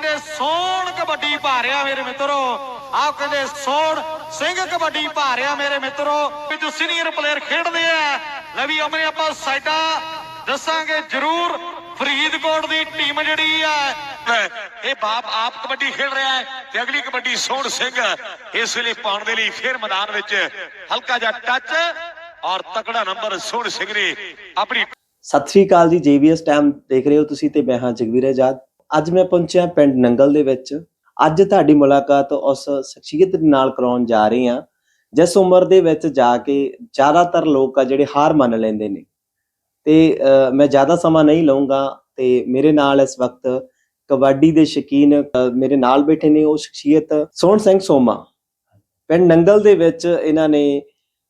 ਕਹਿੰਦੇ ਸੋਹਣ ਕਬੱਡੀ ਭਾਰਿਆ ਮੇਰੇ ਮਿੱਤਰੋ। ਆਹ ਕਹਿੰਦੇ ਸੋਹਣ ਸਿੰਘ ਕਬੱਡੀ ਪਾ ਰਿਹਾ ਮੇਰੇ ਮਿੱਤਰੋ। ਵੀ ਸੀਨੀਅਰ ਪਲੇਅਰ ਖੇਡਦੇ ਆ, ਲੈ ਵੀ ਅਮਰੇ ਆਪਾਂ ਸਾਈਡਾਂ ਦੱਸਾਂਗੇ ਜ਼ਰੂਰ। ਫਰੀਦਕੋਟ ਦੀ ਟੀਮ ਜਿਹੜੀ ਆ, ਇਹ ਬਾਪ ਆਪ ਕਬੱਡੀ ਖੇਡ ਰਿਹਾ ਹੈ ਤੇ ਅਗਲੀ ਕਬੱਡੀ ਸੋਹਣ ਸਿੰਘ ਇਸ ਵੇਲੇ ਪਾਉਣ ਦੇ ਲਈ ਫੇਰ ਮੈਦਾਨ ਵਿੱਚ ਹਲਕਾ ਜਿਹਾ ਟੱਚ ਔਰ ਤਕੜਾ ਨੰਬਰ ਸੋਹਣ ਸਿੰਘ ਨੇ ਆਪਣੀ ਸਤਿ ਸ੍ਰੀ ਅਕਾਲ ਜੀ ਜੀਬੀਐਸ ਟਾਈਮ ਦੇਖ ਰਹੇ ਹੋ ਤੁਸੀਂ ਤੇ ਮੈਂ ਹਾਂ ਜਗਵੀਰ ਆਜ਼ਾਦ। ਅੱਜ ਮੈਂ ਪਹੁੰਚਿਆ ਪਿੰਡ ਨੰਗਲ ਦੇ ਵਿੱਚ। ਅੱਜ ਤੁਹਾਡੀ ਮੁਲਾਕਾਤ ਉਸ ਸ਼ਖਸੀਅਤ ਨਾਲ ਕਰਾਉਣ ਜਾ ਰਹੇ ਹਾਂ, ਜਿਸ ਉਮਰ ਦੇ ਵਿੱਚ ਜਾ ਕੇ ਜ਼ਿਆਦਾਤਰ ਲੋਕ ਆ ਜਿਹੜੇ ਹਾਰ ਮੰਨ ਲੈਂਦੇ ਨੇ। ਤੇ ਮੈਂ ਜ਼ਿਆਦਾ ਸਮਾਂ ਨਹੀਂ ਲਵਾਂਗਾ ਤੇ ਮੇਰੇ ਨਾਲ ਇਸ ਵਕਤ ਕਬੱਡੀ ਦੇ ਸ਼ੌਕੀਨ ਮੇਰੇ ਨਾਲ ਬੈਠੇ ਨੇ ਉਹ ਸ਼ਖਸੀਅਤ ਸੋਹਣ ਸਿੰਘ ਸੋਮਾ। ਪਿੰਡ ਨੰਗਲ ਦੇ ਵਿੱਚ ਇਹਨਾਂ ਨੇ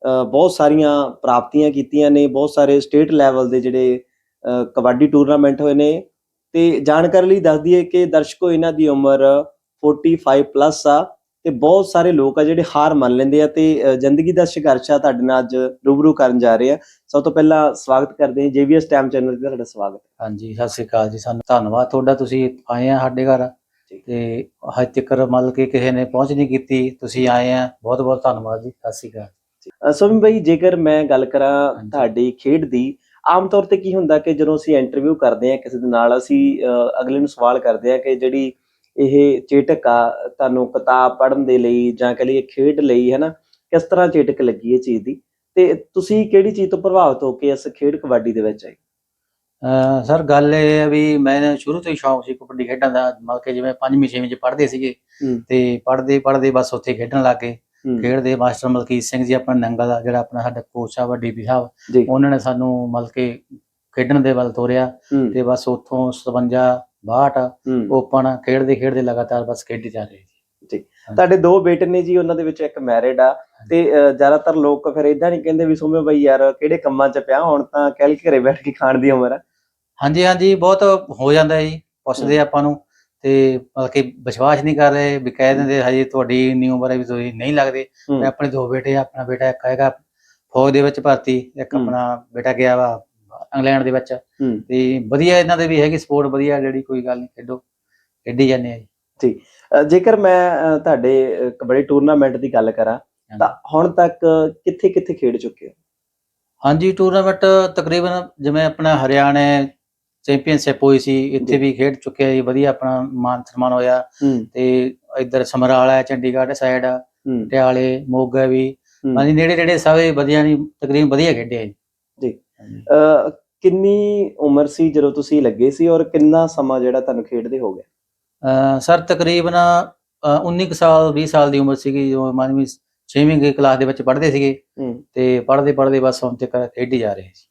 ਬਹੁਤ ਸਾਰੀਆਂ ਪ੍ਰਾਪਤੀਆਂ ਕੀਤੀਆਂ ਨੇ, ਬਹੁਤ ਸਾਰੇ ਸਟੇਟ ਲੈਵਲ ਦੇ ਜਿਹੜੇ ਕਬੱਡੀ ਟੂਰਨਾਮੈਂਟ ਹੋਏ ਨੇ। ਤੇ ਜਾਣਕਾਰੀ ਲਈ ਦੱਸ ਦਈਏ ਕਿ ਦਰਸ਼ਕੋ ਇਹਨਾਂ ਦੀ ਉਮਰ 45 ਪਲੱਸ ਆ ਤੇ ਬਹੁਤ ਸਾਰੇ ਲੋਕ ਆ ਜਿਹੜੇ ਹਾਰ ਮੰਨ ਲੈਂਦੇ ਆ ਤੇ ਜ਼ਿੰਦਗੀ ਦਾ ਸੰਘਰਸ਼ ਆ ਤੁਹਾਡੇ ਨਾਲ ਅੱਜ ਰੂਬਰੂ ਕਰਨ ਜਾ ਰਹੇ ਆ ਸਭ ਤੋਂ ਪਹਿਲਾਂ ਸਵਾਗਤ ਕਰਦੇ ਹਾਂ ਜੀਵੀਐਸ ਟਾਈਮ ਚੈਨਲ ਤੇ ਤੁਹਾਡਾ ਸਵਾਗਤ ਹੈ। ਹਾਂਜੀ ਸਤਿ ਸ੍ਰੀ ਅਕਾਲ ਜੀ ਸਾਨੂੰ ਧੰਨਵਾਦ ਤੁਹਾਡਾ ਤੁਸੀਂ ਆਏ ਆ ਸਾਡੇ ਘਰ। ਤੇ ਹਜੇ ਤੱਕ ਮਤਲਬ ਕਿ ਕਿਸੇ ਨੇ ਪਹੁੰਚ ਨਹੀਂ ਕੀਤੀ ਤੁਸੀਂ ਆਏ ਆ ਬਹੁਤ ਬਹੁਤ ਧੰਨਵਾਦ ਜੀ ਸਤਿ ਸ੍ਰੀ ਅਕਾਲ ਸੋਮੀ ਭਾਈ ਜੇਕਰ ਮੈਂ ਗੱਲ ਕਰਾਂ। ਤੁਹਾਡੀ ਖੇਡ ਦੀ ਆਮ ਤੌਰ ਤੇ ਕੀ ਹੁੰਦਾ ਕਿ ਜਦੋਂ ਅਸੀਂ ਇੰਟਰਵਿਊ ਕਰਦੇ ਹਾਂ ਕਿਸੇ ਦੇ ਨਾਲ ਅਸੀਂ ਅਗਲੇ ਨੂੰ ਸਵਾਲ ਕਰਦੇ ਹਾਂ ਕਿ ਜਿਹੜੀ ਇਹ ਚੇਟਕ ਆ ਤੁਹਾਨੂੰ ਕਿਤਾਬ ਪੜ੍ਹਨ ਦੇ ਲਈ ਜਾਂ ਕਹ ਲਈਏ ਖੇਡ ਲਈ ਹੈ ਨਾ ਕਿਸ ਤਰ੍ਹਾਂ ਚੇਟਕ ਲੱਗੀ ਇਹ ਚੀਜ਼ ਦੀ? ਤੇ ਤੁਸੀਂ ਕਿਹੜੀ ਚੀਜ਼ ਤੋਂ ਪ੍ਰਭਾਵਿਤ ਹੋ ਕੇ ਇਸ ਖੇਡ ਕਬੱਡੀ ਦੇ ਵਿੱਚ ਆਏ? ਸਰ ਗੱਲ ਇਹ ਹੈ ਵੀ ਮੈਂ ਸ਼ੁਰੂ ਤੋਂ ਹੀ ਸ਼ੌਂਕ ਸੀ ਕਬੱਡੀ ਖੇਡਣ ਦਾ ਮਤਲਬ ਕਿ ਜਿਵੇਂ ਪੰਜਵੀਂ ਛੇਵੀਂ ਚ ਪੜ੍ਹਦੇ ਸੀਗੇ। ਤੇ ਪੜ੍ਹਦੇ ਪੜ੍ਹਦੇ ਬਸ ਉੱਥੇ ਖੇਡਣ ਲੱਗ ਗਏ। ਹੂੰ। ਖੇਡਦੇ ਮਾਸਟਰ ਮਲਕੀਤ ਸਿੰਘ ਜੀ ਆਪਣਾ ਨੰਗਲ ਦਾ ਜਿਹੜਾ ਆਪਣਾ ਸਾਡਾ ਕੋਚ ਸਾਹਿਬ ਡੀਪੀ ਸਾਹਿਬ ਉਹਨਾਂ ਨੇ ਸਾਨੂੰ ਮਤਲਬ ਕਿ ਖੇਡਣ ਦੇ ਵੱਲ ਤੋਰਿਆ ਤੇ ਬਸ ਉੱਥੋਂ 57 62 ਹੂੰ। ਓਪਨ ਖੇਡਦੇ ਖੇਡਦੇ ਲਗਾਤਾਰ ਬਸ ਖੇਡੀ ਜਾ ਰਹੇ ਜੀ। ਤੁਹਾਡੇ ਦੋ ਬੇਟੇ ਨੇ ਜੀ ਉਹਨਾਂ ਦੇ ਵਿੱਚ ਇੱਕ ਮੈਰਿਡ ਆ ਤੇ ਜ਼ਿਆਦਾਤਰ ਲੋਕ ਫਿਰ ਇਦਾਂ ਨਹੀਂ ਕਹਿੰਦੇ ਵੀ ਸੋਮੇ ਬਾਈ ਯਾਰ ਕਿਹੜੇ ਕੰਮਾਂ 'ਚ ਪਿਆ ਹੁਣ ਤਾਂ ਕਹਿ ਕੇ ਘਰੇ ਬੈਠ ਕੇ ਖਾਣ ਦੀ ਉਮਰ ਆ। ਹਾਂਜੀ ਹਾਂਜੀ ਬਹੁਤ ਹੋ ਜਾਂਦਾ ਜੀ ਪੁੱਛਦੇ ਆ ਆਪਾਂ ਨੂੰ। ਤੇ ਮਤਲਬ ਕਿ ਵਿਸ਼ਵਾਸ ਨਹੀਂ ਕਰ ਰਹੇ ਵੀ ਕਹਿ ਦਿੰਦੇ ਹਜੇ ਤੁਹਾਡੀ ਇੰਨੀ ਉਮਰ ਹੈ ਵੀ ਤੁਸੀਂ ਨਹੀਂ ਲੱਗਦੇ। ਮੈਂ ਆਪਣੇ ਦੋ ਬੇਟੇ ਆ, ਆਪਣਾ ਬੇਟਾ ਇੱਕ ਹੈਗਾ ਫੌਜ ਦੇ ਵਿੱਚ ਭਰਤੀ ਇੱਕ। ਆਪਣਾ ਬੇਟਾ ਗਿਆ ਵਾ ਇੰਗਲੈਂਡ ਦੇ ਵਿੱਚ। ਤੇ ਵਧੀਆ ਇਹਨਾਂ ਦੇ ਵੀ ਹੈਗੀ ਸਪੋਰਟ ਵਧੀਆ ਜਿਹੜੀ ਕੋਈ ਗੱਲ ਨਹੀਂ ਖੇਡੋ ਖੇਡੀ ਜਾਂਦੇ ਆ ਜੀ। ਅਹ ਜੇਕਰ ਮੈਂ ਤੁਹਾਡੇ ਕਬੱਡੀ ਟੂਰਨਾਮੈਂਟ ਦੀ ਗੱਲ ਕਰਾਂ ਤਾਂ ਹੁਣ ਤੱਕ ਕਿੱਥੇ ਕਿੱਥੇ ਖੇਡ ਚੁੱਕੇ ਹੋ? ਹਾਂਜੀ ਟੂਰਨਾਮੈਂਟ ਤਕਰੀਬਨ ਜਿਵੇਂ ਆਪਣਾ ਹਰਿਆਣਾ ਚੈਂਪੀਅਨਸ਼ਿਪ ਹੋਈ ਸੀ ਇੱਥੇ ਵੀ ਖੇਡ ਚੁੱਕੇ ਆ ਜੀ ਵਧੀਆ ਆਪਣਾ ਮਾਨ ਸਨਮਾਨ ਹੋਇਆ। ਹੂੰ। ਤੇ ਇੱਧਰ ਸਮਰਾਲਾ ਚੰਡੀਗੜ੍ਹ ਸਾਈਡ ਹੂੰ। ਪਟਿਆਲੇ ਮੋਗਾ ਵੀ। ਹੂੰ। ਹਾਂਜੀ ਨੇੜੇ ਨੇੜੇ ਸਾਰੇ ਵਧੀਆ ਨਹੀਂ ਤਕਰੀਬਨ ਵਧੀਆ ਖੇਡੇ ਜੀ। ਕਿੰਨੀ ਉਮਰ ਸੀ ਜਦੋਂ ਤੁਸੀਂ ਲੱਗੇ ਸੀ ਔਰ ਕਿੰਨਾ ਸਮਾਂ ਜਿਹੜਾ ਤੁਹਾਨੂੰ ਖੇਡਦੇ ਹੋ ਗਿਆ? ਸਰ ਤਕਰੀਬਨ ਅਹ 19 ਕੁ ਸਾਲ 20 ਸਾਲ ਦੀ ਉਮਰ ਸੀਗੀ ਜੋ ਮਾਨਵੀ 6ਵੀਂ ਕਲਾਸ ਦੇ ਵਿੱਚ ਪੜ੍ਹਦੇ ਸੀਗੇ। ਹੂੰ। ਤੇ ਪੜ੍ਹਦੇ ਪੜ੍ਹਦੇ ਬਸ ਹੁਣ ਤੱਕ ਖੇਡੀ ਜਾ ਰਹੇ ਸੀ।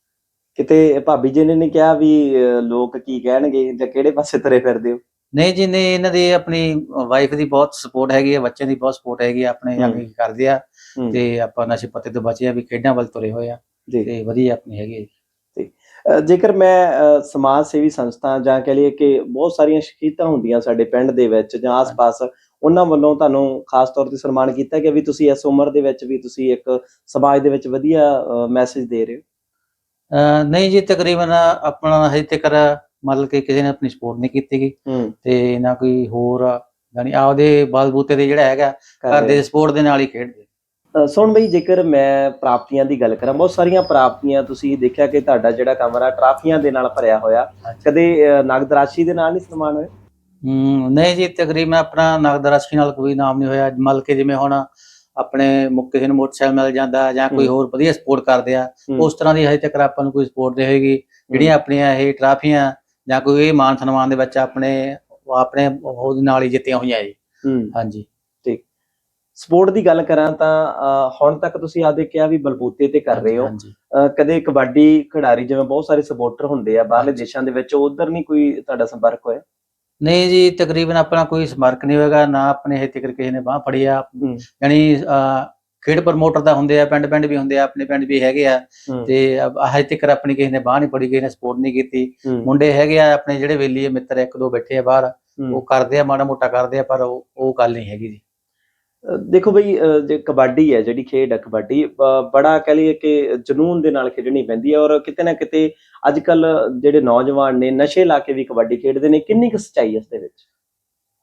ਕਿਤੇ ਭਾਬੀ ਜੀ ਨੇ ਨਹੀਂ ਕਿਹਾ ਵੀ ਅਹ, ਲੋਕ ਕੀ ਕਹਿਣਗੇ ਜਾਂ ਕਿਹੜੇ ਪਾਸੇ ਤੁਰੇ ਫਿਰਦੇ ਹੋ ਨਹੀਂ ਜੀ ਨਹੀਂ ਇਹਨਾਂ ਦੀ ਆਪਣੀ ਵਾਈਫ ਦੀ ਬਹੁਤ ਸਪੋਰਟ ਹੈਗੀ ਹੈ ਬੱਚਿਆਂ ਦੀ ਬਹੁਤ ਸਪੋਰਟ ਹੈਗੀ ਆ ਆਪਣੇ ਹੂੰ। ਅੱਗੇ ਕਰਦੇ ਆ ਹੂੰ। ਤੇ ਆਪਾਂ ਨਸ਼ੇ ਪੱਤੇ ਤੋਂ ਬਚੇ ਆ ਵੀ ਖੇਡਾਂ ਵੱਲ ਤੁਰੇ ਹੋਏ ਆ ਜੀ ਤੇ ਵਧੀਆ ਆਪਣੀ ਹੈਗੀ ਹੈ ਜੀ। ਜੇਕਰ ਮੈਂ ਸਮਾਜ ਸੇਵੀ ਸੰਸਥਾ ਜਾਂ ਕਹ ਲਈਏ ਕਿ ਬਹੁਤ ਸਾਰੀਆਂ ਸ਼ਖਸੀਅਤਾਂ ਹੁੰਦੀਆਂ ਸਾਡੇ ਪਿੰਡ ਦੇ ਵਿੱਚ ਜਾਂ ਆਸ-ਪਾਸ ਉਹਨਾਂ ਵੱਲੋਂ ਤੁਹਾਨੂੰ ਖਾਸ ਤੌਰ ਤੇ ਸਨਮਾਨ ਕੀਤਾ ਕਿ ਵੀ ਤੁਸੀਂ ਇਸ ਉਮਰ ਦੇ ਵਿੱਚ ਵੀ ਤੁਸੀਂ ਇੱਕ ਸਮਾਜ ਦੇ ਵਿੱਚ ਵਧੀਆ ਮੈਸੇਜ ਦੇ ਰਹੇ ਹੋ ਨਹੀਂ ਜੀ ਤਕਰੀਬਨ ਆਪਣਾ ਹਜੇ ਤੱਕ ਮਤਲਬ ਕਿ ਕਿਸੇ ਨੇ ਆਪਣੀ ਸਪੋਰਟ ਨਹੀਂ ਕੀਤੀ ਗੀ। ਹੂੰ। ਤੇ ਨਾ ਕੋਈ ਹੋਰ ਯਾਨੀ ਆਪਦੇ ਬਲਬੂਤੇ ਤੇ ਜਿਹੜਾ ਹੈਗਾ ਘਰ ਦੇ ਸਪੋਰਟ ਦੇ ਨਾਲ ਹੀ ਖੇਡਦੇ। ਸੁਣ ਬਈ ਜੇਕਰ ਮੈਂ ਪ੍ਰਾਪਤੀਆਂ ਦੀ ਗੱਲ ਕਰਾਂ ਬਹੁਤ ਸਾਰੀਆਂ ਪ੍ਰਾਪਤੀਆਂ ਤੁਸੀਂ ਦੇਖਿਆ ਕਿ ਤੁਹਾਡਾ ਜਿਹੜਾ ਕਮਰਾ ਟਰਾਫੀਆਂ ਦੇ ਨਾਲ ਭਰਿਆ ਹੋਇਆ। ਕਦੇ ਨਗਦ ਰਾਸ਼ੀ ਦੇ ਨਾਲ ਨਹੀਂ ਸਨਮਾਨ ਹੋਇਆ? ਨਹੀਂ ਜੀ ਤਕਰੀਬਨ ਆਪਣਾ ਨਗਦ ਰਾਸ਼ੀ ਨਾਲ ਕੋਈ ਨਾਮ ਨਹੀਂ ਹੋਇਆ। ਮਤਲਬ ਕਿ ਜਿਵੇਂ ਹੁਣ ਆਪਣੇ ਕਿਸੇ ਨੂੰ ਮੋਟਰਸਾਈਕਲ ਮਿਲ ਜਾਂਦਾ ਜਾਂ ਕੋਈ। ਹੋਰ ਵਧੀਆ ਸਪੋਰਟ ਕਰਦੇ ਆ। ਉਸ ਤਰ੍ਹਾਂ ਦੀ ਹਜੇ ਤੱਕ ਆਪਾਂ ਨੂੰ ਕੋਈ ਸਪੋਰਟ ਨਹੀਂ ਹੋਏਗੀ। ਜਿਹੜੀਆਂ ਆਪਣੀਆਂ ਇਹ ਟਰਾਫੀਆਂ ਜਾਂ ਕੋਈ ਇਹ ਮਾਨ ਸਨਮਾਨ ਦੇ ਵਿੱਚ ਆਪਣੇ ਆਪਣੇ ਉਹਦੇ ਨਾਲ ਹੀ ਜਿੱਤੀਆਂ ਹੋਈਆਂ ਜੀ। ਹਾਂਜੀ। ਸਪੋਰਟ ਦੀ ਗੱਲ ਕਰਾਂ ਤਾਂ ਹੁਣ ਤੱਕ ਤੁਸੀਂ ਆਦੇ ਕਿਹਾ ਵੀ ਬਲਬੂਤੇ ਤੇ ਕਰ ਰਹੇ ਹੋ। ਕਦੇ ਕਬੱਡੀ ਖਿਡਾਰੀ ਜਿਵੇਂ ਬਹੁਤ ਸਾਰੇ ਸਪੋਰਟਰ ਹੁੰਦੇ ਆ ਬਾਹਰਲੇ। ਦੇਸ਼ਾਂ ਦੇ ਵਿੱਚ ਉਧਰ ਨਹੀਂ ਕੋਈ ਤੁਹਾਡਾ ਸੰਪਰਕ ਹੋਇਆ? ਨਹੀਂ ਜੀ ਤਕਰੀਬਨ ਆਪਣਾ ਕੋਈ ਸਮਰਕ ਨਹੀਂ ਹੋਏਗਾ ਨਾ ਆਪਣੇ ਹਜੇ ਤੱਕ ਕਿਸੇ ਨੇ ਬਾਹ ਫੜੀ ਆ ਹੂੰ। ਯਾਨੀ ਅਹ, ਖੇਡ ਪ੍ਰਮੋਟਰ ਤਾਂ ਹੁੰਦੇ ਆ ਪਿੰਡ ਪਿੰਡ ਵੀ ਹੁੰਦੇ ਆ ਆਪਣੇ ਪਿੰਡ ਵੀ ਹੈਗੇ ਆ ਹੂੰ। ਤੇ ਅਬ ਹਜੇ ਤੱਕ ਆਪਣੀ ਕਿਸੇ ਨੇ ਬਾਹ ਨਹੀਂ ਫੜੀ ਕਿਸੇ ਨੇ ਸਪੋਰਟ ਨਹੀਂ ਕੀਤੀ ਹੂੰ। ਮੁੰਡੇ ਹੈਗੇ ਆ ਆਪਣੇ ਜਿਹੜੇ ਵੇਲੀ ਮਿੱਤਰ ਇੱਕ ਦੋ ਬੈਠੇ ਆ ਬਾਹਰ ਹੂੰ। ਉਹ ਕਰਦੇ ਆ ਮਾੜਾ ਮੋਟਾ ਕਰਦੇ ਆ ਪਰ ਉਹ ਉਹ ਗੱਲ ਨਹੀਂ ਹੈਗੀ ਜੀ ਦੇਖੋ ਬਈ ਅ, ਜੇ ਕਬੱਡੀ ਹੈ ਜਿਹੜੀ ਖੇਡ ਹੈ ਕਬੱਡੀ ਬ- ਬੜਾ ਕਹ ਲਈਏ ਕਿ ਜਨੂਨ ਦੇ ਨਾਲ ਖੇਡਣੀ ਪੈਂਦੀ ਹੈ ਔਰ ਕਿਤੇ ਨਾ ਕਿਤੇ ਅੱਜ ਕੱਲ ਜਿਹੜੇ ਨੌਜਵਾਨ ਨੇ ਨਸ਼ੇ ਲਾ ਕੇ ਵੀ ਕਬੱਡੀ ਖੇਡਦੇ ਨੇ ਕਿੰਨੀ ਕੁ ਸੱਚਾਈ ਇਸ ਦੇ ਵਿੱਚ?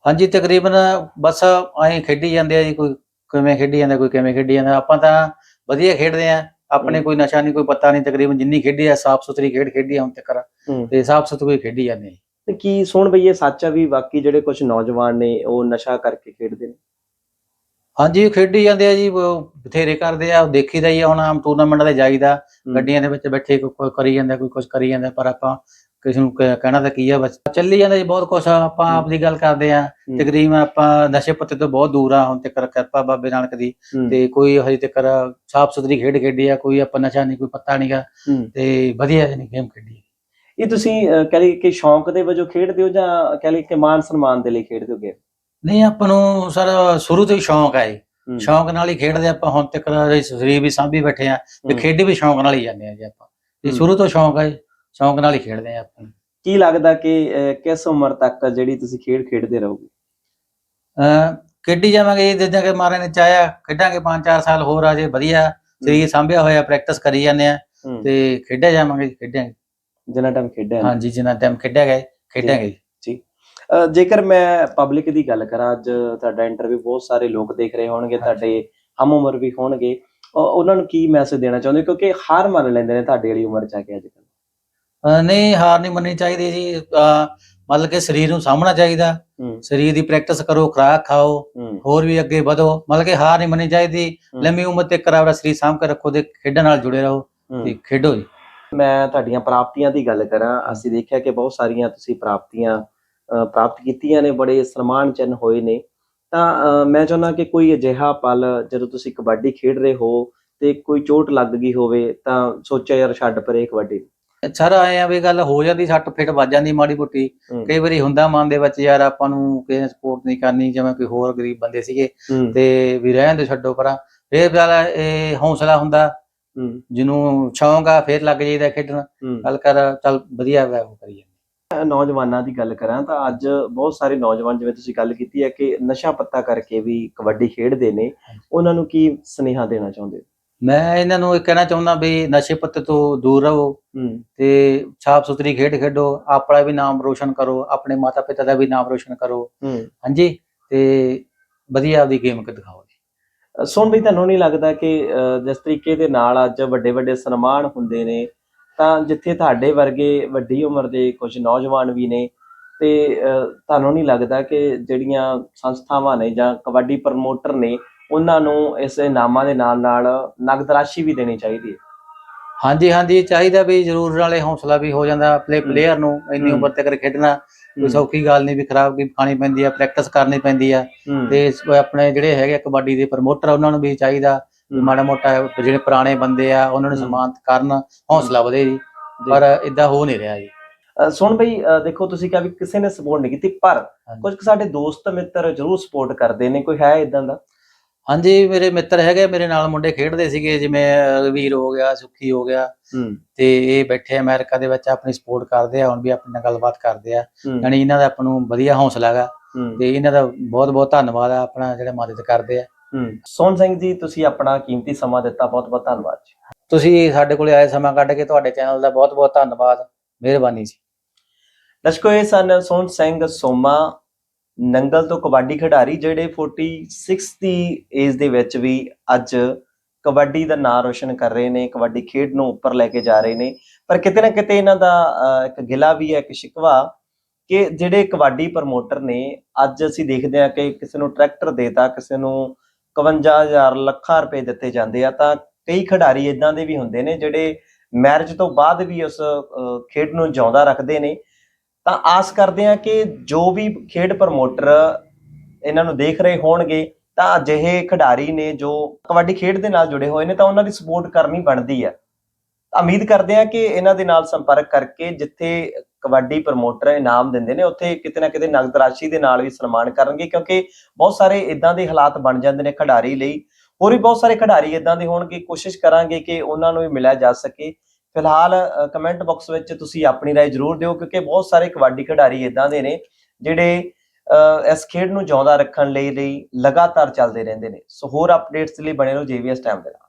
ਹਾਂਜੀ ਤਕਰੀਬਨ ਬਸ ਐਂ ਖੇਡੀ ਜਾਂਦੇ ਆ ਜੀ ਕੋਈ ਕਿਵੇਂ ਖੇਡੀ ਜਾਂਦਾ ਕੋਈ ਕਿਵੇਂ ਖੇਡੀ ਜਾਂਦਾ। ਆਪਾਂ ਤਾਂ ਵਧੀਆ ਖੇਡਦੇ ਆ ਆਪਣੇ। ਕੋਈ ਨਸ਼ਾ ਨਹੀਂ ਕੋਈ ਪਤਾ ਨਹੀਂ ਤਕਰੀਬਨ ਜਿੰਨੀ ਖੇਡੀ ਆ ਸਾਫ਼ ਸੁਥਰੀ ਖੇਡ ਖੇਡੀ ਆ ਹੁਣ ਤੱਕ। ਹੂੰ। ਤੇ ਸਾਫ਼ ਸੁਥਰੀ ਖੇਡੀ ਜਾਂਦੇ ਆ ਜੀ। ਤੇ ਕੀ ਸੁਣ ਬਈ ਇਹ ਸੱਚ ਆ ਵੀ ਬਾਕੀ ਜਿਹੜੇ ਕੁਝ ਨੌਜਵਾਨ ਨੇ ਉਹ ਨਸ਼ਾ ਕਰਕੇ ਖੇਡਦੇ ਨੇ? ਹਾਂਜੀ ਖੇਡੀ ਜਾਂਦੇ ਆ ਜੀ ਉਹ ਬਥੇਰੇ ਕਰਦੇ ਆ ਉਹ ਦੇਖੀਦਾ ਹੀ ਆ ਹੁਣ ਆਮ ਟੂਰਨਾਮੈਂਟ ਤੇ ਜਾਈਦਾ। ਗੱਡੀਆਂ ਦੇ ਵਿੱਚ ਬੈਠੇ ਕੋਈ ਕੋਈ ਕਰੀ ਜਾਂਦਾ ਕੋਈ ਕੁਝ ਕਰੀ ਜਾਂਦਾ ਪਰ ਆਪਾਂ ਕਿਸੇ ਨੂੰ ਕ- ਕਹਿਣਾ ਤਾਂ ਕੀ ਆ ਬਸ ਚੱਲੀ ਜਾਂਦਾ ਜੀ ਬਹੁਤ ਕੁਛ ਆਪਾਂ ਆਪ ਦੀ ਗੱਲ ਕਰਦੇ ਆ। ਤਕਰੀਬਨ ਆਪਾਂ ਨਸ਼ੇ ਪੱਤੇ ਤੋਂ ਬਹੁਤ ਦੂਰ ਆ ਹੁਣ ਤੱਕ ਕਿਰਪਾ ਬਾਬੇ ਨਾਨਕ ਦੀ ਤੇ ਕੋਈ ਹਜੇ ਤੱਕ ਸਾਫ਼ ਸੁਥਰੀ ਖੇਡ ਖੇਡੀ ਆ ਕੋਈ ਆਪਾਂ ਨਸ਼ਾ ਨਹੀਂ ਕੋਈ ਪੱਤਾ ਨਹੀਂਗਾ। ਤੇ ਵਧੀਆ ਜਨੀ ਗੇਮ ਖੇਡੀ ਇਹ ਤੁਸੀਂ ਅਹ, ਕਹਿ ਲਈ ਕਿ ਸ਼ੌਂਕ ਦੇ ਵਜੋਂ ਖੇਡਦੇ ਹੋ ਜਾਂ ਕਹਿ ਲਈ ਕਿ ਮਾਨ ਸਨਮਾਨ ਦੇ ਲਈ ਖੇਡਦੇ ਹੋ game? ਨਹੀਂ ਆਪਾਂ ਨੂੰ ਸਰ ਸ਼ੁਰੂ ਤੋਂ ਹੀ ਸ਼ੌਂਕ ਇਹ। ਹੂੰ, ਸ਼ੌਂਕ ਨਾਲ ਹੀ ਖੇਡਦੇ ਆਪਾਂ ਹੁਣ ਤੱਕ ਸਰੀਰ ਵੀ ਸਾਂਭੀ ਬੈਠੇ ਆ ਤੇ ਹੂੰ। ਖੇਡੀ ਵੀ ਸ਼ੌਂਕ ਨਾਲ ਹੀ ਜਾਂਦੇ ਆ ਜੀ ਆਪਾਂ। ਤੇ ਹੂੰ। ਸ਼ੁਰੂ ਤੋਂ ਸ਼ੌਂਕ ਹੈ ਸ਼ੌਂਕ ਨਾਲ ਹੀ ਖੇਡਦੇ ਆ ਆਪਾਂ। ਕੀ ਲੱਗਦਾ ਕਿ ਅਹ, ਕਿਸ ਉਮਰ ਤੱਕ ਜਿਹੜੀ ਤੁਸੀਂ ਖੇਡ ਖੇਡਦੇ ਰਹੋਗੇ? ਅਹ ਖੇਡੀ ਜਾਵਾਂਗੇ ਜੀ, ਜਿੱਦਾਂ ਕਿ ਮਾਰੇ ਨੇ ਚਾਹਿਆ ਖੇਡਾਂਗੇ 5-4 ਸਾਲ ਹੋਰ ਆ ਜੇ ਵਧੀਆ। ਸਰੀਰ ਸਾਂਭਿਆ ਹੋਇਆ ਪ੍ਰੈਕਟਿਸ ਕਰੀ ਜਾਂਦੇ ਆ ਹੂੰ, ਤੇ ਖੇਡਿਆ ਜਾਵਾਂਗੇ ਜੀ, ਖੇਡਾਂਗੇ। ਜਿੰਨਾ ਟਾਈਮ ਖੇਡਿਆ ਨਾ। ਹਾਂਜੀ ਜਿੰਨਾ ਟਾਈਮ ਖੇਡਿਆ ਗਏ ਖੇਡਾਂਗੇ ਜੀ। ਜੇਕਰ ਮੈਂ ਪਬਲਿਕ ਦੀ ਗੱਲ ਕਰਾਂ ਅੱਜ ਤੁਹਾਡਾ ਇੰਟਰਵਿਊ ਬਹੁਤ ਸਾਰੇ ਲੋਕ ਦੇਖ ਰਹੇ ਹੋਣਗੇ ਤੁਹਾਡੇ ਹਮ ਉਮਰ ਵੀ ਹੋਣਗੇ ਉਹ- ਉਹਨਾਂ ਨੂੰ ਕੀ ਮੈਸੇਜ ਦੇਣਾ ਚਾਹੁੰਦੇ? ਕਿਉਂਕਿ ਹਾਰ ਮੰਨ ਲੈਂਦੇ ਨੇ ਤੁਹਾਡੀ ਵਾਲੀ ਉਮਰ ਚ ਆ ਕੇ ਅੱਜ ਅਹ ਨਹੀਂ ਹਾਰ ਨਹੀਂ ਮੰਨਣੀ ਚਾਹੀਦੀ ਜੀ। ਮਤਲਬ ਕਿ ਸਰੀਰ ਨੂੰ ਸਾਂਭਣਾ ਚਾਹੀਦਾ। ਸਰੀਰ ਦੀ ਪ੍ਰੈਕਟਿਸ ਕਰੋ ਖੁਰਾਕ ਖਾਓ ਹੋਰ ਵੀ ਅੱਗੇ ਵਧੋ। ਮਤਲਬ ਕਿ ਹਾਰ ਨਹੀਂ ਮੰਨਣੀ ਚਾਹੀਦੀ। ਲੰਮੀ ਉਮਰ ਤੱਕ ਕਰਾਵਰਾ ਸਰੀਰ ਸਾਂਭ ਕੇ ਰੱਖੋ ਤੇ ਖੇਡਣ ਨਾਲ ਜੁੜੇ ਰਹੋ। ਤੇ ਖੇਡੋ ਜੀ। ਮੈਂ ਤੁਹਾਡੀਆਂ ਪ੍ਰਾਪਤੀਆਂ ਦੀ ਗੱਲ ਕਰਾਂ। ਅਸੀਂ ਦੇਖਿਆ ਕਿ ਬਹੁਤ ਸਾਰੀਆਂ ਤੁਸੀਂ ਪ੍ਰਾਪਤੀਆਂ ਪ੍ਰਾਪਤ ਕੀਤੀਆਂ ਨੇ ਬੜੇ ਸਨਮਾਨ ਚਿੰਨ ਹੋਏ ਨੇ। ਤਾਂ ਮੈਂ ਚਾਹੁੰਦਾ ਕਿ ਕੋਈ ਅਜਿਹਾ ਪਲ ਜਦੋਂ ਤੁਸੀਂ ਕਬੱਡੀ ਖੇਡ ਰਹੇ ਹੋ ਤੇ ਕੋਈ ਚੋਟ ਲੱਗ ਗਈ ਹੋਵੇ ਤਾਂ ਸੋਚਿਆ ਯਾਰ ਛੱਡ ਪਰੇ ਕਬੱਡੀ। ਸਰ ਆਏ ਆ ਵੀ ਗੱਲ ਹੋ ਜਾਂਦੀ ਸੱਟ ਫਿੱਟ ਵੱਜ ਜਾਂਦੀ ਮਾੜੀ ਮੋਟੀ। ਕਈ ਵਾਰੀ ਹੁੰਦਾ ਮਨ ਦੇ ਵਿੱਚ ਯਾਰ ਆਪਾਂ ਨੂੰ ਕਿਸੇ ਸਪੋਰਟ ਨਹੀਂ ਕਰਨੀ ਜਿਵੇਂ ਕੋਈ ਹੋਰ ਗਰੀਬ ਬੰਦੇ ਸੀਗੇ ਤੇ ਵੀ ਰਹਿਣ ਦੇ ਛੱਡੋ ਪਰਾਂ। ਫੇਰ ਗੱਲ ਇਹ ਹੌਸਲਾ ਹੁੰਦਾ। ਜਿਹਨੂੰ ਆ ਫੇਰ ਲੱਗ ਜਾਈਦਾ ਖੇਡਣ। ਗੱਲ ਕਰ ਚੱਲ ਵਧੀਆ ਵਾ ਉਹ ਕਰੀ ਨੌਜਵਾਨਾਂ ਦੀ ਗੱਲ ਕਰਾਂ ਤਾਂ ਅੱਜ ਬਹੁਤ ਸਾਰੇ ਨੌਜਵਾਨ ਜਿਵੇਂ ਤੁਸੀਂ ਗੱਲ ਕੀਤੀ ਹੈ ਕਿ ਨਸ਼ਾ ਪੱਤਾ ਕਰਕੇ ਵੀ ਕਬੱਡੀ ਖੇਡਦੇ ਨੇ। ਉਹਨਾਂ ਨੂੰ ਕੀ ਸੁਨੇਹਾ ਦੇਣਾ ਚਾਹੁੰਦੇ? ਹੋ? ਮੈਂ ਇਹਨਾਂ ਨੂੰ ਇਹ ਕਹਿਣਾ ਚਾਹੁੰਦਾ ਵੀ ਨਸ਼ੇ ਪੱਤੇ ਤੋਂ ਦੂਰ ਰਹੋ ਤੇ ਸਾਫ਼ ਸੁਥਰੀ ਖੇਡ ਖੇਡੋ ਆਪਣਾ ਵੀ ਨਾਮ ਰੋਸ਼ਨ ਕਰੋ ਆਪਣੇ ਮਾਤਾ ਪਿਤਾ ਦਾ ਵੀ ਨਾਮ ਰੋਸ਼ਨ ਕਰੋ। ਹਾਂਜੀ ਤੇ ਵਧੀਆ ਆਪਦੀ ਗੇਮ ਦਿਖਾਓ ਜੀ। ਅ, ਸੁਣ ਵੀ ਤੁਹਾਨੂੰ ਨਹੀਂ ਲੱਗਦਾ ਕਿ ਜਿਸ ਤਰੀਕੇ ਦੇ ਨਾਲ ਅੱਜ ਵੱਡੇ ਵੱਡੇ ਸਨਮਾਨ ਹੁੰਦੇ ਨੇ ਤਾਂ ਜਿੱਥੇ ਤੁਹਾਡੇ ਵਰਗੇ ਵੱਡੀ ਉਮਰ ਦੇ ਕੁਝ ਨੌਜਵਾਨ ਵੀ ਨੇ ਤੇ ਤੁਹਾਨੂੰ ਨਹੀਂ ਲੱਗਦਾ ਕਿ ਜਿਹੜੀਆਂ ਸੰਸਥਾਵਾਂ ਨੇ ਜਾਂ ਕਬੱਡੀ ਪ੍ਰਮੋਟਰ ਨੇ ਉਹਨਾਂ ਨੂੰ ਇਸ ਇਨਾਮਾਂ ਦੇ ਨਾਲ ਨਾਲ ਨਗਦ ਰਾਸ਼ੀ ਵੀ ਦੇਣੀ ਚਾਹੀਦੀ ਹੈ ਹਾਂਜੀ ਹਾਂਜੀ ਚਾਹੀਦਾ ਵੀ ਜ਼ਰੂਰ ਨਾਲੇ ਹੌਸਲਾ ਵੀ ਹੋ ਜਾਂਦਾ ਹੂੰ। ਪਲੇਅਰ ਨੂੰ ਇੰਨੀ। ਉਮਰ ਤੱਕ ਖੇਡਣਾ ਕੋਈ ਸੌਖੀ ਗੱਲ ਨਹੀਂ ਵੀ ਖਰਾਬ ਕੀ ਖਾਣੀ ਪੈਂਦੀ ਆ ਪ੍ਰੈਕਟਿਸ ਕਰਨੀ ਪੈਂਦੀ ਆ ਤੇ ਆਪਣੇ ਜਿਹੜੇ ਹੈਗੇ ਕਬੱਡੀ ਦੇ ਪ੍ਰਮੋਟਰ ਉਹਨਾਂ ਨੂੰ ਵੀ ਚਾਹੀਦਾ। ਮਾੜਾ ਮੋਟਾ ਜਿਹੜੇ ਪੁਰਾਣੇ ਬੰਦੇ ਆ ਉਹਨਾਂ ਨੂੰ। ਸਨਮਾਨਿਤ ਕਰਨ ਹੌਸਲਾ ਵਧੇ ਜੀ। ਪਰ ਇਦਾਂ ਹੋ ਨਹੀਂ ਰਿਹਾ ਜੀ। ਸੁਣ ਬਈ ਦੇਖੋ ਤੁਸੀਂ ਕਿਹਾ ਵੀ ਕਿਸੇ ਨੇ ਸਪੋਰਟ ਨਹੀਂ ਕੀਤੀ ਪਰ। ਕੁਝ ਸਾਡੇ ਦੋਸਤ ਮਿੱਤਰ ਜ਼ਰੂਰ ਸਪੋਰਟ ਕਰਦੇ ਨੇ ਕੋਈ ਹੈ ਇਦਾਂ ਦਾ? ਹਾਂਜੀ ਮੇਰੇ ਮਿੱਤਰ ਹੈਗੇ ਮੇਰੇ ਨਾਲ ਮੁੰਡੇ ਖੇਡਦੇ ਸੀਗੇ ਜਿਵੇਂ ਰਵੀਰ ਹੋ ਗਿਆ ਸੁੱਖੀ ਹੋ ਗਿਆ। ਤੇ ਇਹ ਬੈਠੇ ਅਮਰੀਕਾ ਦੇ ਵਿੱਚ ਆਪਣੀ ਸਪੋਰਟ ਕਰਦੇ ਆ ਹੁਣ ਵੀ ਆਪਣੇ ਨਾਲ ਗੱਲਬਾਤ ਕਰਦੇ ਆ। ਯਾਨੀ ਇਹਨਾਂ ਦਾ ਆਪਾਂ ਨੂੰ ਵਧੀਆ ਹੌਸਲਾ ਹੈਗਾ। ਤੇ ਇਹਨਾਂ ਦਾ ਬਹੁਤ ਬਹੁਤ ਧੰਨਵਾਦ ਆ ਆਪਣਾ ਜਿਹੜੇ ਮਦਦ ਕਰਦੇ ਆ। ਸੋਨ ਸਿੰਘ ਜੀ ਤੁਸੀਂ ਆਪਣਾ ਕੀਮਤੀ ਸਮਾਂ ਦਿੱਤਾ ਬਹੁਤ ਬਹੁਤ ਧੰਨਵਾਦ ਜੀ। ਤੁਸੀਂ ਸਾਡੇ ਕੋਲੇ ਆਏ ਸਮਾਂ ਕੱਢ ਕੇ ਤੁਹਾਡੇ ਚੈਨਲ ਦਾ ਬਹੁਤ ਬਹੁਤ ਧੰਨਵਾਦ ਮਿਹਰਬਾਨੀ ਜੀ। ਦਰਸ਼ਕੋ ਇਹ ਸਨ ਸੋਨ ਸਿੰਘ ਸੋਮਾ ਨੰਗਲ ਤੋਂ ਕਬੱਡੀ ਖਿਡਾਰੀ ਜਿਹੜੇ 46 ਦੀ ਏਜ ਦੇ ਵਿੱਚ ਵੀ ਅੱਜ ਕਬੱਡੀ ਦਾ ਨਾਂ ਰੋਸ਼ਨ ਕਰ ਰਹੇ ਨੇ ਕਬੱਡੀ ਖੇਡ ਨੂੰ ਉੱਪਰ ਲੈ ਕੇ ਜਾ ਰਹੇ ਨੇ। ਪਰ ਕਿਤੇ ਨਾ ਕਿਤੇ ਇਹਨਾਂ ਦਾ ਇੱਕ ਗਿਲਾ ਵੀ ਹੈ ਇੱਕ ਸ਼ਿਕਵਾ ਕਿ ਜਿਹੜੇ ਕਬੱਡੀ ਪ੍ਰਮੋਟਰ ਨੇ ਅੱਜ ਅਸੀਂ ਦੇਖਦੇ ਹਾਂ ਕਿ ਕਿਸੇ ਨੂੰ ਟਰੈਕਟਰ ਦੇਤਾ ਕਿਸੇ ਨੂੰ 51000 ਲੱਖਾਂ ਰੁਪਏ ਦਿੱਤੇ ਜਾਂਦੇ ਆ, ਤਾਂ ਕਈ ਖਿਡਾਰੀ ਇਦਾਂ ਦੇ ਵੀ ਹੁੰਦੇ ਨੇ ਜਿਹੜੇ ਮੈਰਿਜ ਤੋਂ ਬਾਅਦ ਵੀ ਉਸ ਖੇਡ ਨੂੰ ਜਿਉਂਦਾ ਰੱਖਦੇ ਨੇ। ਤਾਂ ਆਸ ਕਰਦੇ ਹਾਂ ਕਿ ਜੋ ਵੀ ਖੇਡ ਪ੍ਰਮੋਟਰ ਇਹਨਾਂ ਨੂੰ ਦੇਖ ਰਹੇ ਹੋਣਗੇ, ਤਾਂ ਅਜਿਹੇ ਖਿਡਾਰੀ ਨੇ ਜੋ ਕਬੱਡੀ ਖੇਡ ਦੇ ਨਾਲ ਜੁੜੇ ਹੋਏ ਨੇ, ਤਾਂ ਉਹਨਾਂ ਦੀ ਸਪੋਰਟ ਕਰਨੀ ਬਣਦੀ ਹੈ ਉਮੀਦ ਕਰਦੇ ਹਾਂ ਕਿ ਇਹਨਾਂ ਦੇ ਨਾਲ ਸੰਪਰਕ ਕਰਕੇ ਜਿੱਥੇ ਕਬੱਡੀ ਪ੍ਰਮੋਟਰ ਇਨਾਮ ਦਿੰਦੇ ਨੇ ਉੱਥੇ ਕਿਤੇ ਨਾ ਕਿਤੇ ਨਗਦ ਰਾਸ਼ੀ ਦੇ ਨਾਲ ਵੀ ਸਨਮਾਨ ਕਰਨਗੇ ਕਿਉਂਕਿ ਬਹੁਤ ਸਾਰੇ ਇਦਾਂ ਦੇ ਹਾਲਾਤ ਬਣ ਜਾਂਦੇ ਨੇ ਖਿਡਾਰੀ ਲਈ ਹੋਰ ਵੀ ਬਹੁਤ ਸਾਰੇ ਖਿਡਾਰੀ ਇਦਾਂ ਦੇ ਹੋਣਗੇ ਕੋਸ਼ਿਸ਼ ਕਰਾਂਗੇ ਕਿ ਉਹਨਾਂ ਨੂੰ ਵੀ ਮਿਲਿਆ ਜਾ ਸਕੇ ਫਿਲਹਾਲ ਕਮੈਂਟ ਬਾਕਸ ਵਿੱਚ ਤੁਸੀਂ ਆਪਣੀ رائے ਜ਼ਰੂਰ ਦਿਓ ਕਿਉਂਕਿ ਬਹੁਤ ਸਾਰੇ ਕਬੱਡੀ ਖਿਡਾਰੀ ਇਦਾਂ ਦੇ ਨੇ ਜਿਹੜੇ ਅਹ, ਇਸ ਖੇਡ ਨੂੰ ਜਿਉਂਦਾ ਰੱਖਣ ਲਈ ਲਈ ਲਗਾਤਾਰ ਚੱਲਦੇ ਰਹਿੰਦੇ ਨੇ ਸੋ ਹੋਰ ਅਪਡੇਟਸ ਲਈ ਬਣੇ ਰਹੋ ਜੀਵੀਐਸ ਟਾਈਮ ਦੇ ਨਾਲ